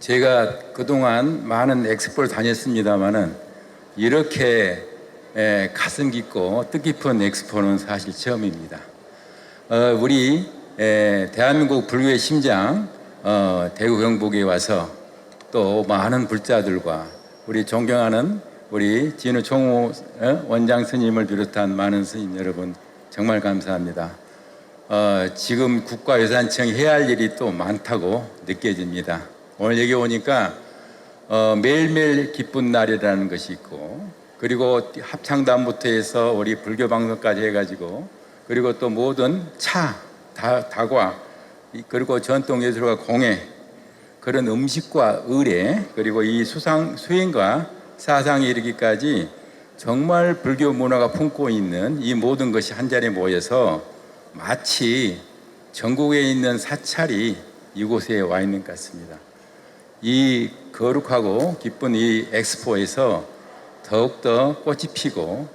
제가 그동안 많은 엑스포를 다녔습니다마는 이렇게 에, 가슴 깊고 뜻깊은 엑스포는 사실 처음입니다. 어, 우리 에, 대한민국 불교의 심장 어, 대구 경북에 와서 또 많은 불자들과 우리 존경하는 우리 진우 총무 어, 원장 스님을 비롯한 많은 스님 여러분 정말 감사합니다. 어, 지금 국가유산청이 해야 할 일이 또 많다고 느껴집니다. 오늘 여기 오니까 어, 매일매일 기쁜 날이라는 것이 있고 그리고 합창단부터 해서 우리 불교 방송까지 해가지고 그리고 또 모든 차, 다, 다과 이- 그리고 전통 예술과 공예 그런 음식과 의례 그리고 이 수상 수행과 사상에 이르기까지 정말 불교 문화가 품고 있는 이 모든 것이 한 자리에 모여서 마치 전국에 있는 사찰이 이곳에 와 있는 것 같습니다. 이 거룩하고 기쁜 이 엑스포에서 더욱더 꽃이 피고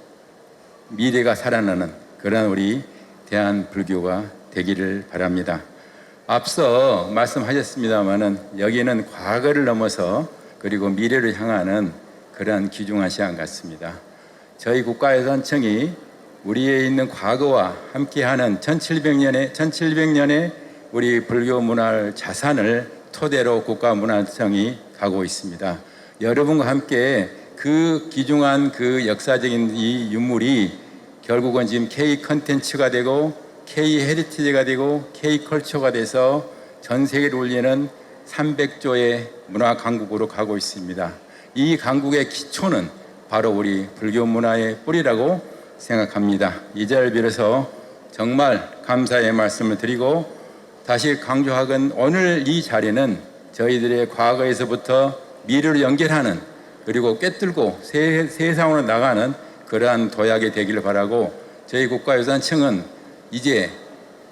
미래가 살아나는 그런 우리 대한 불교가 되기를 바랍니다. 앞서 말씀하셨습니다마는 여기는 과거를 넘어서 그리고 미래를 향하는 그러한 귀중한 시간 같습니다. 저희 국가유산청이 우리에 있는 과거와 함께하는 1700년의 1700년의 우리 불교 문화 자산을 토대로 국가문화청이 가고 있습니다. 여러분과 함께 그 귀중한 그 역사적인 이 유물이 결국은 지금 K 컨텐츠가 되고 K 헤리티지가 되고 K 컬처가 돼서 전 세계를 울리는 300조의 문화 강국으로 가고 있습니다. 이 강국의 기초는 바로 우리 불교 문화의 뿌리라고 생각합니다. 이 자리를 빌어서 정말 감사의 말씀을 드리고 다시 강조하건 오늘 이 자리는 저희들의 과거에서부터 미래를 연결하는 그리고 꿰뚫고 세, 세상으로 나가는 그러한 도약이 되기를 바라고 저희 국가유산청은 이제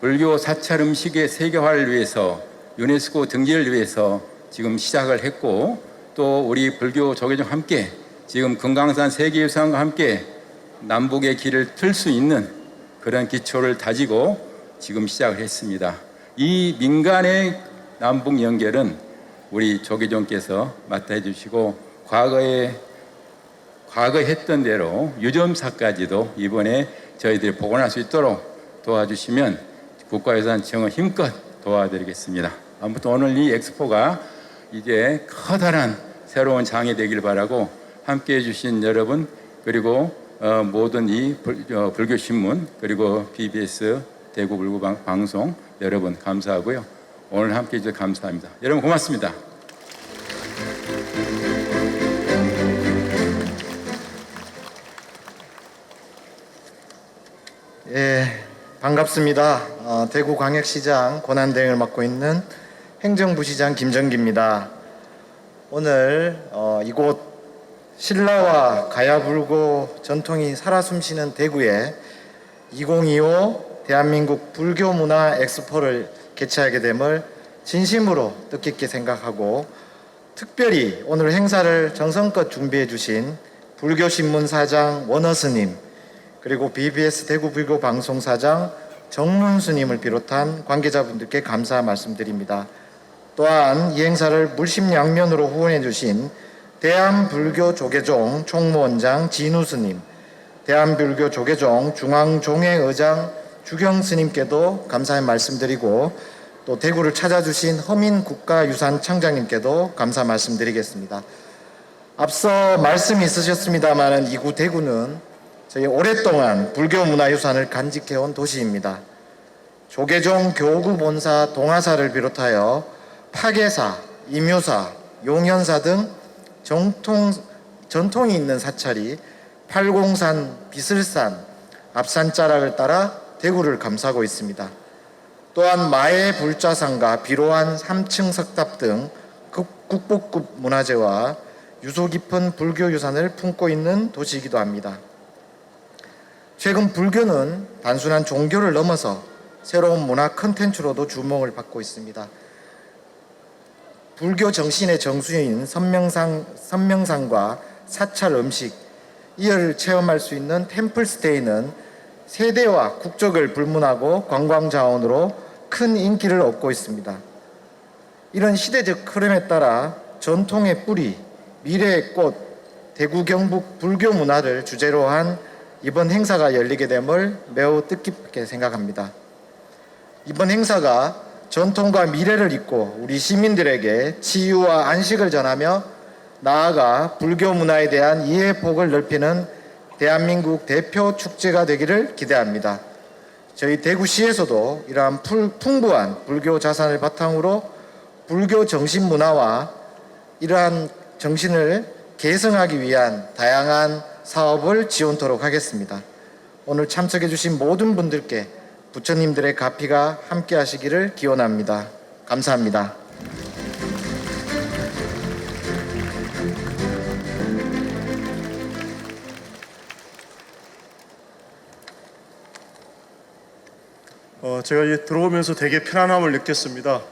불교 사찰 음식의 세계화를 위해서 유네스코 등재를 위해서 지금 시작을 했고 또 우리 불교 조계종 함께 지금 금강산 세계유산과 함께 남북의 길을 틀 수 있는 그런 기초를 다지고 지금 시작을 했습니다. 이 민간의 남북 연결은 우리 조계종께서 맡아 주시고 과거에 과거 했던 대로 유점사까지도 이번에 저희들이 복원할 수 있도록 도와주시면 국가유산청은 힘껏 도와드리겠습니다. 아무튼 오늘 이 엑스포가 이제 커다란 새로운 장이 되길 바라고 함께 해주신 여러분 그리고 어, 모든 이 불, 어, 불교 신문 그리고 BBS 대구 불교 방, 방송 여러분 감사하고요. 오늘 함께 해주셔서 감사합니다. 여러분 고맙습니다. 예, 반갑습니다. 어, 대구 광역시장 권한대행을 맡고 있는 행정부시장 김정기입니다. 오늘 어, 이곳 신라와 가야 불고 전통이 살아 숨쉬는 대구에 2025 대한민국 불교 문화 엑스포를 개최하게 됨을 진심으로 뜻깊게 생각하고 특별히 오늘 행사를 정성껏 준비해 주신 불교신문 사장 원어스님 그리고 BBS 대구 불교 방송 사장 정문수님을 비롯한 관계자분들께 감사 말씀드립니다. 또한 이 행사를 물심양면으로 후원해 주신 대한불교 조계종 총무원장 진우 스님, 대한불교 조계종 중앙종회 의장 주경 스님께도 감사의 말씀드리고 또 대구를 찾아주신 허민 국가유산 청장님께도 감사 말씀드리겠습니다. 앞서 말씀이 있으셨습니다마는 이구 대구는 저희 오랫동안 불교 문화유산을 간직해온 도시입니다. 조계종 교구 본사 동아사를 비롯하여 파계사, 임유사, 용현사 등 정통, 전통이 있는 사찰이 팔공산, 비슬산, 앞산자락을 따라 대구를 감싸고 있습니다. 또한 마의 불자상과 비로한 3층 석탑 등 국- 국보급 문화재와 유소 깊은 불교 유산을 품고 있는 도시이기도 합니다. 최근 불교는 단순한 종교를 넘어서 새로운 문화 컨텐츠로도 주목을 받고 있습니다. 불교 정신의 정수인 선명상, 선명상과 사찰 음식, 이를 체험할 수 있는 템플스테이는 세대와 국적을 불문하고 관광 자원으로 큰 인기를 얻고 있습니다. 이런 시대적 흐름에 따라 전통의 뿌리, 미래의 꽃, 대구 경북 불교 문화를 주제로 한 이번 행사가 열리게 됨을 매우 뜻깊게 생각합니다. 이번 행사가 전통과 미래를 잇고 우리 시민들에게 치유와 안식을 전하며 나아가 불교 문화에 대한 이해 폭을 넓히는 대한민국 대표 축제가 되기를 기대합니다. 저희 대구시에서도 이러한 풀- 풍부한 불교 자산을 바탕으로 불교 정신 문화와 이러한 정신을 계승하기 위한 다양한 사업을 지원토록 하겠습니다. 오늘 참석해 주신 모든 분들께 부처님들의 가피가 함께 하시기를 기원합니다. 감사합니다. 제가 들어오면서 되게 편안함을 느꼈습니다.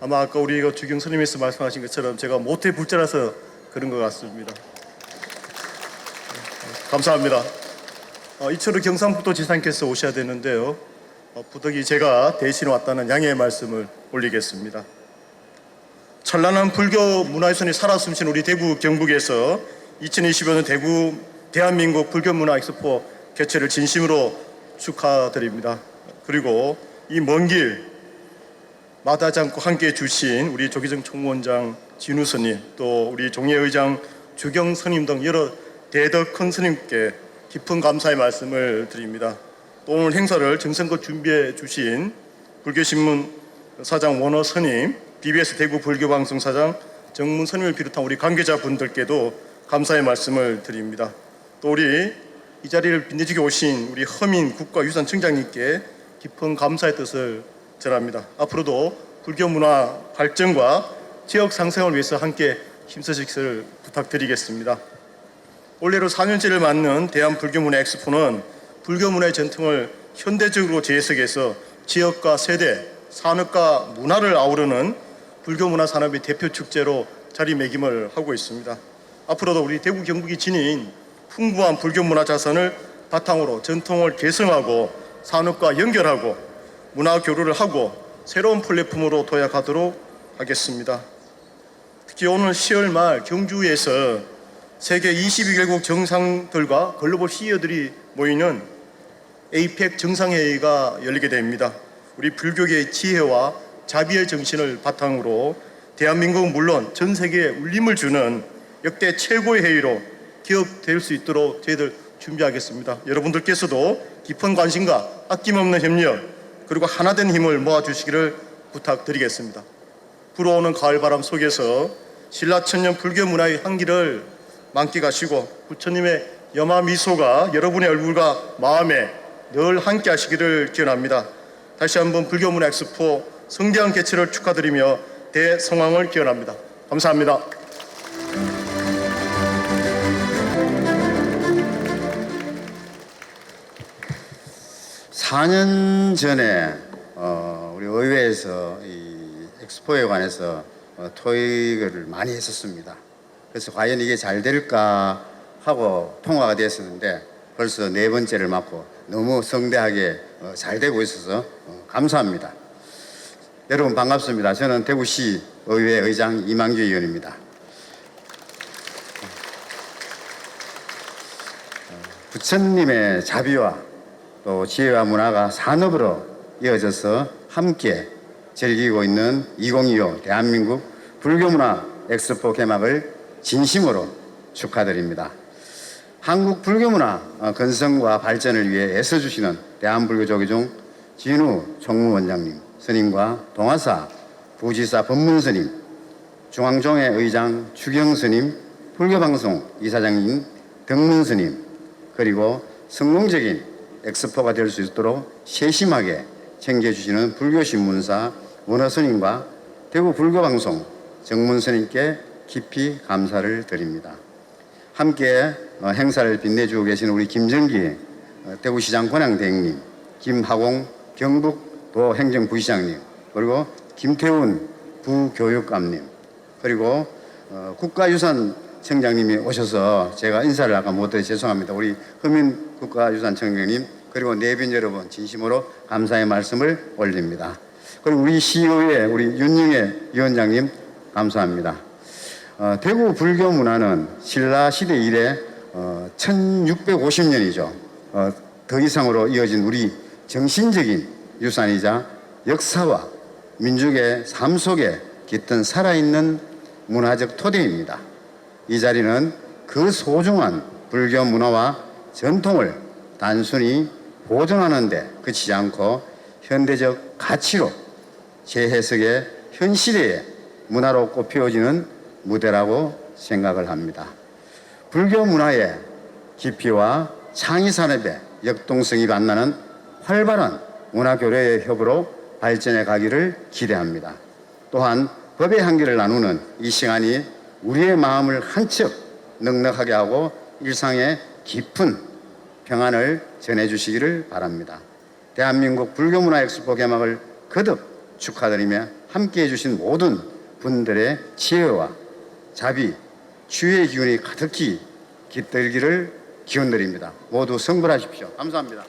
아마 아까 우리 주경 스님께서 말씀하신 것처럼 제가 모태 불자라서 그런 것 같습니다. 감사합니다. 어, 이철우 경상북도 지사님께서 오셔야 되는데요. 어, 부득이 제가 대신 왔다는 양해의 말씀을 올리겠습니다. 찬란한 불교 문화유산이 살아 숨신 우리 대구 경북에서 2025년 대구 대한민국 불교 문화 엑스포 개최를 진심으로 축하드립니다. 그리고 이 먼 길 마다하지 않고 함께 해주신 우리 조기정 총무원장 진우 스님 또 우리 종예의장 주경 스님 등 여러 대덕 큰 스님께 깊은 감사의 말씀을 드립니다. 또 오늘 행사를 정성껏 준비해 주신 불교신문 사장 원호 스님, BBS 대구 불교방송 사장 정문 스님을 비롯한 우리 관계자분들께도 감사의 말씀을 드립니다. 또 우리 이 자리를 빛내주게 오신 우리 허민 국가유산청장님께 깊은 감사의 뜻을 전합니다. 앞으로도 불교 문화 발전과 지역 상생을 위해서 함께 힘쓰시기를 부탁드리겠습니다. 올해로 4년째를 맞는 대한불교문화 엑스포는 불교문화의 전통을 현대적으로 재해석해서 지역과 세대, 산업과 문화를 아우르는 불교문화 산업의 대표 축제로 자리매김을 하고 있습니다. 앞으로도 우리 대구 경북이 지닌 풍부한 불교문화 자산을 바탕으로 전통을 계승하고 산업과 연결하고 문화 교류를 하고 새로운 플랫폼으로 도약하도록 하겠습니다. 특히 오늘 10월 말 경주에서 세계 22개국 정상들과 글로벌 CEO들이 모이는 에이펙 정상회의가 열리게 됩니다. 우리 불교계의 지혜와 자비의 정신을 바탕으로 대한민국은 물론 전 세계에 울림을 주는 역대 최고의 회의로 기업될 수 있도록 저희들 준비하겠습니다. 여러분들께서도 깊은 관심과 아낌없는 협력 그리고 하나된 힘을 모아주시기를 부탁드리겠습니다. 불어오는 가을바람 속에서 신라천년 불교 문화의 향기를 만끽하시고 부처님의 염화 미소가 여러분의 얼굴과 마음에 늘 함께 하시기를 기원합니다. 다시 한번 불교 문화 엑스포 성대한 개최를 축하드리며 대성황을 기원합니다. 감사합니다. 사년 전에 어, 우리 의회에서 이 엑스포에 관해서 어, 토의를 많이 했었습니다. 그래서 과연 이게 잘 될까 하고 통화가 됐었는데 벌써 네 번째를 맞고 너무 성대하게 어, 잘 되고 있어서 어, 감사합니다. 여러분 반갑습니다. 저는 대구시 의회 의장 이만규 의원입니다. 부처님의 자비와 또 지혜와 문화가 산업으로 이어져서 함께 즐기고 있는 2025 대한민국 불교문화 엑스포 개막을 진심으로 축하드립니다. 한국 불교문화 어, 건성과 발전을 위해 애써주시는 대한불교조계종 진우 총무원장님, 스님과 동화사 부지사 법문스님, 중앙종회 의장 추경스님, 불교방송 이사장님 등문스님, 그리고 성공적인 엑스포가 될 수 있도록 세심하게 챙겨주시는 불교신문사 원어스님과 대구 불교방송 정문스님께 깊이 감사를 드립니다. 함께 어, 행사를 빛내주고 계신 우리 김정기 어, 대구시장 권양대행님, 김하공 경북도 행정부시장님, 그리고 김태훈 부교육감님, 그리고 어, 국가유산 청장님이 오셔서 제가 인사를 아까 못해 죄송합니다. 우리 허민 국가유산청장님 그리고 내빈 여러분 진심으로 감사의 말씀을 올립니다. 그리고 우리 시의회 우리 윤영애 위원장님 감사합니다. 어, 대구 불교 문화는 신라 시대 이래 어, 1650년이죠. 어, 더 이상으로 이어진 우리 정신적인 유산이자 역사와 민족의 삶 속에 깃든 살아있는 문화적 토대입니다. 이 자리는 그 소중한 불교 문화와 전통을 단순히 보존하는 데 그치지 않고 현대적 가치로 재해석의 현 시대의 문화로 꼽혀지는 무대라고 생각을 합니다. 불교 문화의 깊이와 창의 산업의 역동성이 만나는 활발한 문화 교류의 협으로 발전해 가기를 기대합니다. 또한 법의 한계를 나누는 이 시간이 우리의 마음을 한척 넉넉하게 하고 일상의 깊은 평안을 전해 주시기를 바랍니다. 대한민국 불교문화 엑스포 개막을 거듭 축하드리며 함께 해 주신 모든 분들의 지혜와 자비, 주의 기운이 가득히 깃들기를 기원드립니다. 모두 성불하십시오. 감사합니다.